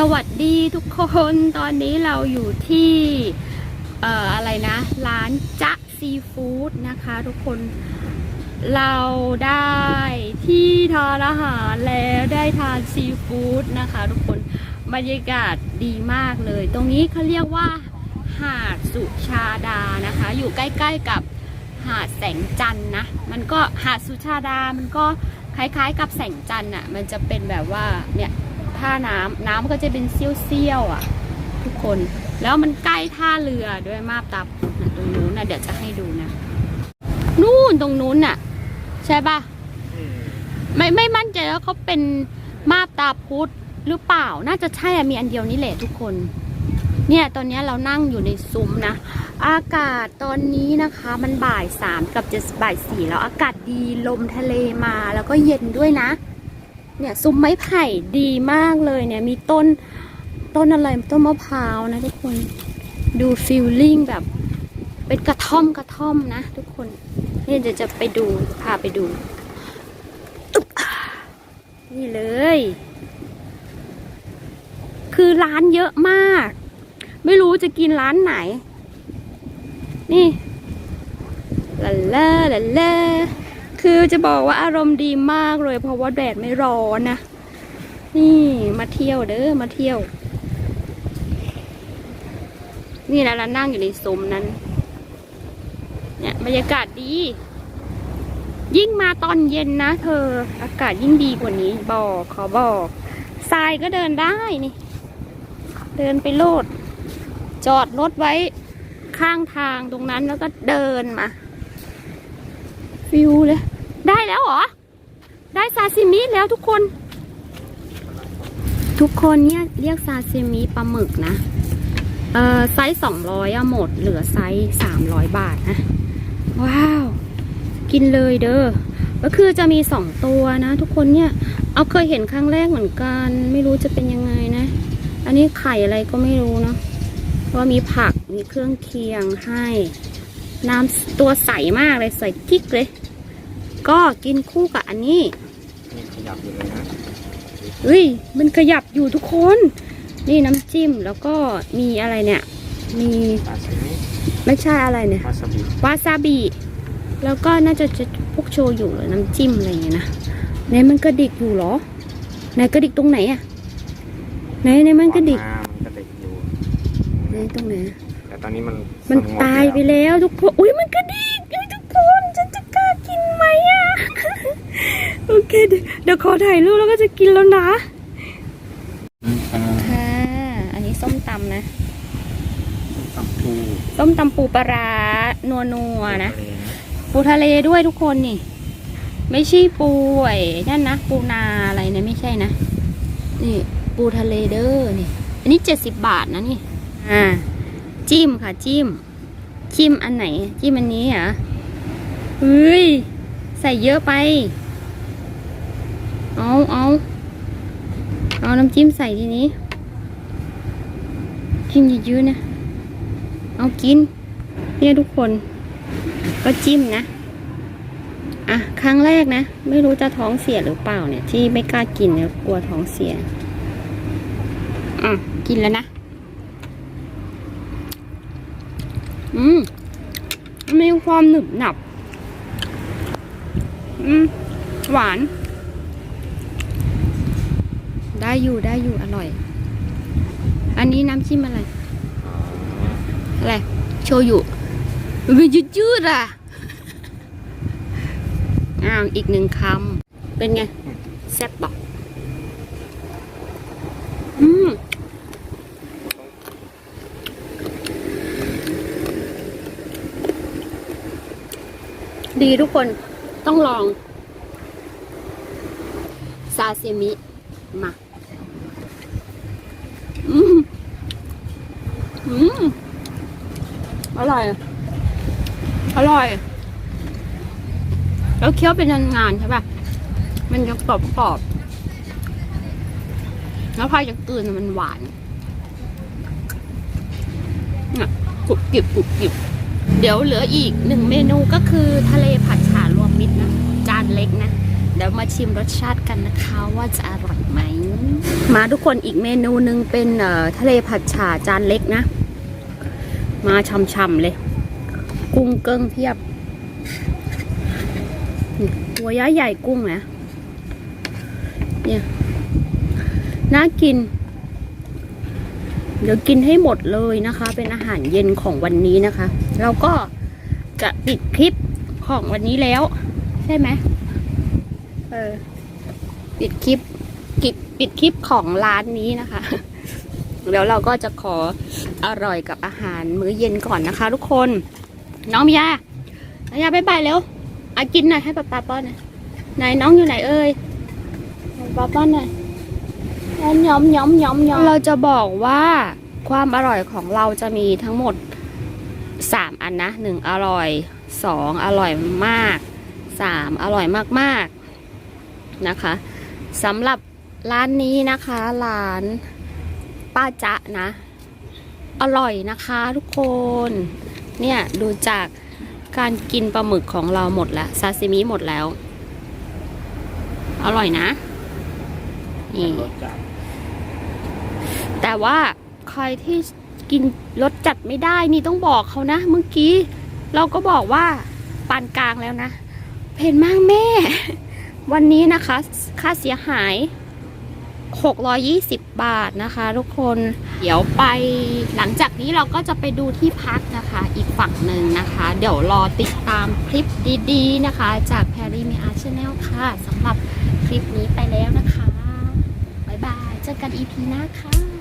สวัสดีทุกคนตอนนี้เราอยู่ที่เอ่ออะไรนะ ร้านจ๊ะซีฟู้ดนะคะทุกคนเราได้ที่ทานอาหารแล้วได้ทานซีฟู้ดนะคะทุกคนบรรยากาศดีมากเลย ตรงนี้เขาเรียกว่า หาดสุชาดานะคะ อยู่ใกล้ๆกับหาดแสงจันนะ มันก็หาดสุชาดามันก็คล้ายๆ กับแสงจันทร์อะมันจะเป็นแบบว่าเนี่ย ท่าน้ำน้ำก็จะเป็นเซี่ยวๆอะ ทุกคนแล้วมันใกล้ท่าเรือด้วยมาบตาพุธนะตรงนู้นนะเดี๋ยวจะให้ดูนะ นู่นตรงนู้นน่ะ ใช่ปะไม่ไม่มั่นใจว่าเขาเป็นมาบตาพุธหรือเปล่า น่าจะใช่อะมีอันเดียวนี่แหละทุกคน เนี่ยตอนนี้เรานั่งอยู่ในซุ้มนะ อากาศตอนนี้นะคะ มันบ่ายสามกับจะบ่ายสี่แล้วอากาศดีลมทะเลมาแล้วก็เย็นด้วยนะ เนี่ยซุ้มไม้ไผ่ดีมากเลยเนี่ยมีต้นต้นอะไรต้นมะพร้าวนะทุกคนดูฟิลลิ่งแบบ เป็นกระท่อมกระท่อมนะ ทุกคนนี่เดี๋ยวจะไปดูพาไปดู นี่เลย คือร้านเยอะมาก ไม่รู้จะกินร้านไหน นี่ลาล่าลาล่า คือจะบอกว่าอารมณ์ดีมากเลย เพราะว่าแดดไม่ร้อนนะ นี่มาเที่ยวเด้อมาเที่ยว นี่นะเรานั่งอยู่ในซุ้มนั้น เนี่ยบรรยากาศดี ยิ่งมาตอนเย็นนะเธอ อากาศยิ่งดีกว่านี้ บอกขอบอกทรายก็เดินได้นี่ เดินไปโลด จอดรถไว้ข้างทางตรงนั้นแล้วก็เดินมา ฟิวเลย ได้แล้วเหรอ ได้ซาซิมิแล้วทุกคน ทุกคนเนี่ยเรียกซาซิมิปลาหมึกนะ เอ่อไซส์สองร้อยหมด เหลือไซส์สามร้อยบาทนะ ว้าว กินเลยเด้อ ก็คือจะมีสองตัวนะ ทุกคนเนี่ย เอาเคยเห็นครั้งแรกเหมือนกัน ไม่รู้จะเป็นยังไงนะ อันนี้ไข่อะไรก็ไม่รู้เนาะว่ามีผักมีเครื่องเคียงให้ น้ำตัวใสมากเลย ใส่กิ๊กเลย ก็กินคู่กับอันนี้นี่ขยับอยู่เลยนะเฮ้ยมันขยับอยู่ทุกคน นี่น้ำจิ้มแล้วก็มีอะไรเนี่ย มีปลาสลิดไม่ใช่อะไรเนี่ย ปลาสลิดวาซาบิ แล้วก็น่าจะจะพวกโชยุหรือน้ำจิ้มอะไรอย่างเงี้ยนะไหนมันกระดิกอยู่เหรอไหนกระดิกตรงไหนอะไหนไหนมันกระดิกออมามันกระดิกอยู่ไหนตรงไหนแต่ตอนนี้มันมันสงบตายไปแล้วทุกคนอุ้ยมันกระดิกเอ้ยทุก โอเคเดี๋ยวเดี๋ยวขอถ่ายรูปแล้วก็จะกินแล้วนะอืมอ่าค่ะ อันนี้ส้มตำนะตับปูส้มตำปูปลาร้านัวนัวๆนะทเลนะ ปูทะเลด้วยทุกคนนี่ ไม่ใช่ปูไอ้นั่นนะ ปูนาอะไรเนี่ยไม่ใช่นะ นี่ ปูทะเลเด้อนี่ อันนี้เจ็ดสิบบาทนะนี่ อ่า จิ้มค่ะจิ้ม จิ้มอันไหน จิ้มอันนี้เหรอเฮ้ย ใส่เยอะไป เอาเอาเอาน้ำจิ้มใส่ทีนี้ จิ้มเยอะๆนะ เอากิน เนี่ยทุกคน ก็จิ้มนะ อะ ครั้งแรกนะ ไม่รู้จะท้องเสียหรือเปล่าเนี่ย ที่ไม่กล้ากินเนี่ยกลัวท้องเสีย อะ กินแล้วนะ อืมมีความหนึบหนับ อืมหวาน ได้อยู่ได้อยู่อร่อย อันนี้น้ำจิ้มอะไร อะไร โชยุมันยืดยืดๆอะ อ้าว อีกหนึ่งคำ เป็นไง แซ่บบอกอืมดีทุกคนต้องลอง ซาซิมิมาอืมอืมอร่อย อร่อย แล้วเคี้ยวเป็นงานๆใช่ป่ะ มันจะกรอบกรอบ แล้วพอจะกลืนมันหวานเนี่ยกรุบกริบกรุบกริบ เดี๋ยวเหลืออีกหนึ่งเมนูก็คือทะเลผัดฉ่ารวมมิตรนะ จานเล็กนะ เดี๋ยวมาชิมรสชาติกันนะคะว่าจะอร่อยไหม มาทุกคนอีกเมนูหนึ่งเป็นทะเลผัดฉ่าจานเล็กนะ มาช่ำๆเลย กุ้งเกิ้งเพียบหัวย้ายใหญ่กุ้งนะเนี่ยน่ากิน เดี๋ยวกินให้หมดเลยนะคะ เป็นอาหารเย็นของวันนี้นะคะ เราก็จะปิดคลิปของวันนี้แล้ว ใช่ไหม ออ ปิดคลิปกิปิดคลิปของร้านนี้นะคะ เดี๋ยวเราก็จะขออร่อยกับอาหารมื้อเย็นก่อนนะคะ ทุกคน น้องมิยาน้องมิยาบายบายเร็วอากินหน่อยให้ป๊าป๊าป้อนหน่อยไหนน้องอยู่ไหนเอ่ยป๊าป้อนหน่อยย้อมย้อมย้อมย้อมเราจะบอกว่าความอร่อยของเราจะมีทั้งหมดสามอันนะหนึ่งอร่อยสองอร่อยมากสามอร่อยมากๆ นะคะสำหรับร้านนี้นะคะร้านป้าจะนะ อร่อยนะคะทุกคน เนี่ยดูจากการกินปลาหมึกของเราหมดแล้วซาซิมิหมดแล้ว อร่อยนะนี่แต่ว่าใครที่กินรสจัดไม่ได้นี่ต้องบอกเขานะ เมื่อกี้ เราก็บอกว่าปานกลางแล้วนะเผ็ดมากแม่ วันนี้นะคะ ค่าเสียหาย 620 บาทนะคะ ทุกคนเดี๋ยวไปหลังจากนี้เราก็จะไปดูที่พักนะคะ อีกฝั่งหนึ่งนะคะ เดี๋ยวรอติดตามคลิปดีๆนะคะ จากแพรรี่มีอาร์ชแนลค่ะสำหรับคลิปนี้ไปแล้วนะคะ บ๊ายบาย เจอกันอีพีหน้าค่ะ